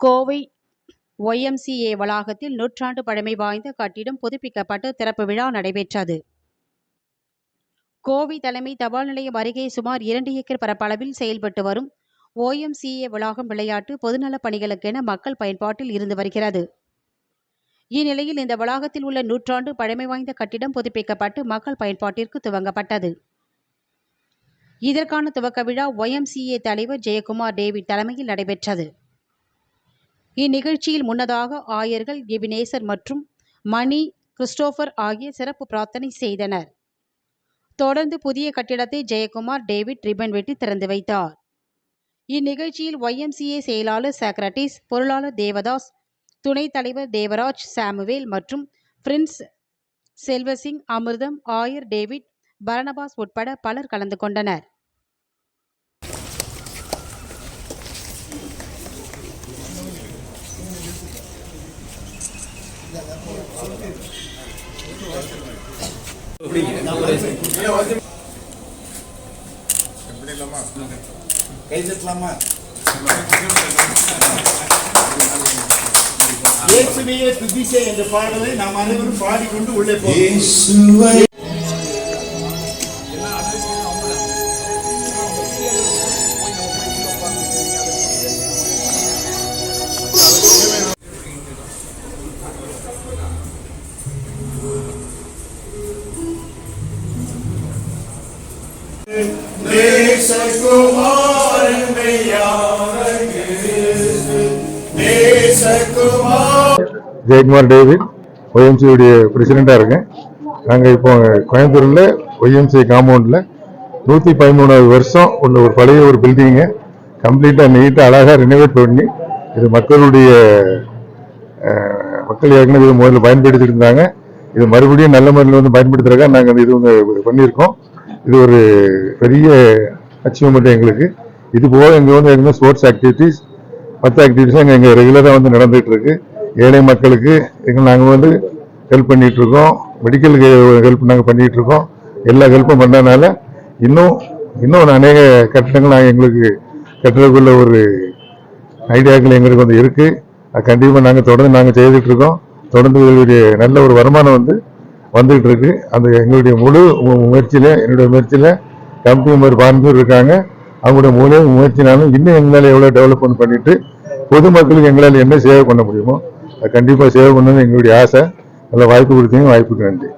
Kovai YMCA வளாகத்தில் நூற்றாண்டு பழமை வாய்ந்த கட்டிடம் புதுப்பிக்கப்பட்டு திறப்பு விழா நடைபெற்றது. கோவை தலைமை தபால் நிலையம் அருகே சுமார் இரண்டு ஏக்கர் பரப்பளவில் செயல்பட்டு வரும் ஓஎம்சிஏ வளாகம் விளையாட்டு பொதுநலப் பணிகளுக்கென மக்கள் பயன்பாட்டில் இருந்து வருகிறது. இந்நிலையில் இந்த வளாகத்தில் உள்ள நூற்றாண்டு பழமை வாய்ந்த கட்டிடம் புதுப்பிக்கப்பட்டு மக்கள் பயன்பாட்டிற்கு துவங்கப்பட்டது. இதற்கான துவக்க விழா ஒய்எம்சிஏ தலைவர் ஜெயக்குமார் டேவிட் தலைமையில் நடைபெற்றது. இந்நிகழ்ச்சியில் முன்னதாக ஆயர்கள் எபினேசர் மற்றும் மணி கிறிஸ்டோபர் ஆகிய சிறப்பு பிரார்த்தனை செய்தனர். தொடர்ந்து புதிய கட்டிடத்தை ஜெயக்குமார் டேவிட் ரிபன் வெட்டி திறந்து வைத்தார். இந்நிகழ்ச்சியில் ஒய்எம்சிஏ செயலாளர் சாக்ரட்டிஸ் பொருளாளர் தேவதாஸ் துணைத் தலைவர் தேவராஜ் சாமுவேல் மற்றும் பிரின்ஸ் செல்வசிங் அமிர்தம் ஆயர் டேவிட் பரணபாஸ் உட்பட பலர் கலந்து கொண்டனர். கை இயேசுவையே துதிசே என்ற பாடலை நாம் அனைவரும் பாடிக்கொண்டு உள்ளே போய் ஜெயக்குமார் டேவிட் ஒய்எம்சியுடைய பிரசிடெண்ட்டாக இருக்கேன். நாங்கள் இப்போ கோயம்புத்தூரில் ஒய்எம்சி காம்பவுண்டில் நூற்றி பதிமூணாவது வருஷம் உள்ள ஒரு பழைய ஒரு பில்டிங்கு கம்ப்ளீட்டாக நீட்டாக அழகாக ரினோவேட் பண்ணி இது மக்களுடைய மக்கள் ஏற்கனவே இது முதல்ல பயன்படுத்திட்டு இருந்தாங்க. இது மறுபடியும் நல்ல முறையில் வந்து பயன்படுத்துறதுக்காக நாங்கள் இது வந்து பண்ணியிருக்கோம். இது ஒரு பெரிய அச்சீவ்மெண்ட் எங்களுக்கு. இது போக இங்கே வந்து எங்கே ஸ்போர்ட்ஸ் ஆக்டிவிட்டீஸ் மற்ற ஆக்டிவிட்டீஸும் எங்கள் எங்கள் ரெகுலராக வந்து நடந்துகிட்டு இருக்கு ஏழை மக்களுக்கு எங்கள் நாங்கள் வந்து ஹெல்ப் பண்ணிகிட்ருக்கோம் இருக்கோம் மெடிக்கலுக்கு ஹெல்ப் நாங்கள் பண்ணிகிட்ருக்கோம் இருக்கோம் எல்லா ஹெல்ப்பும் பண்ணனால இன்னும் இன்னும் அநேக கட்டடங்கள் நாங்கள் எங்களுக்கு கட்டுறதுக்குள்ள ஒரு ஐடியாக்கள் எங்களுக்கு வந்து இருக்குது அது கண்டிப்பாக நாங்கள் தொடர்ந்து நாங்கள் செய்துட்டு இருக்கோம் தொடர்ந்து எங்களுடைய நல்ல ஒரு வருமானம் வந்து வந்துகிட்டு இருக்கு அந்த எங்களுடைய முழு முயற்சியில் என்னுடைய முயற்சியில் கம்பெனி ஒரு பாஞ்சூர் இருக்காங்க. அவங்களுடைய மூலிய முயற்சினாலும் இன்னும் எங்களால் எவ்வளோ டெவலப்மெண்ட் பண்ணிட்டு பொதுமக்களுக்கு எங்களால் என்ன சேவை பண்ண முடியுமோ அது கண்டிப்பாக சேவை பண்ணணும்னு எங்களுடைய ஆசை. நல்ல வாய்ப்பு கொடுத்தீங்க. வாய்ப்புக்கு நன்றி.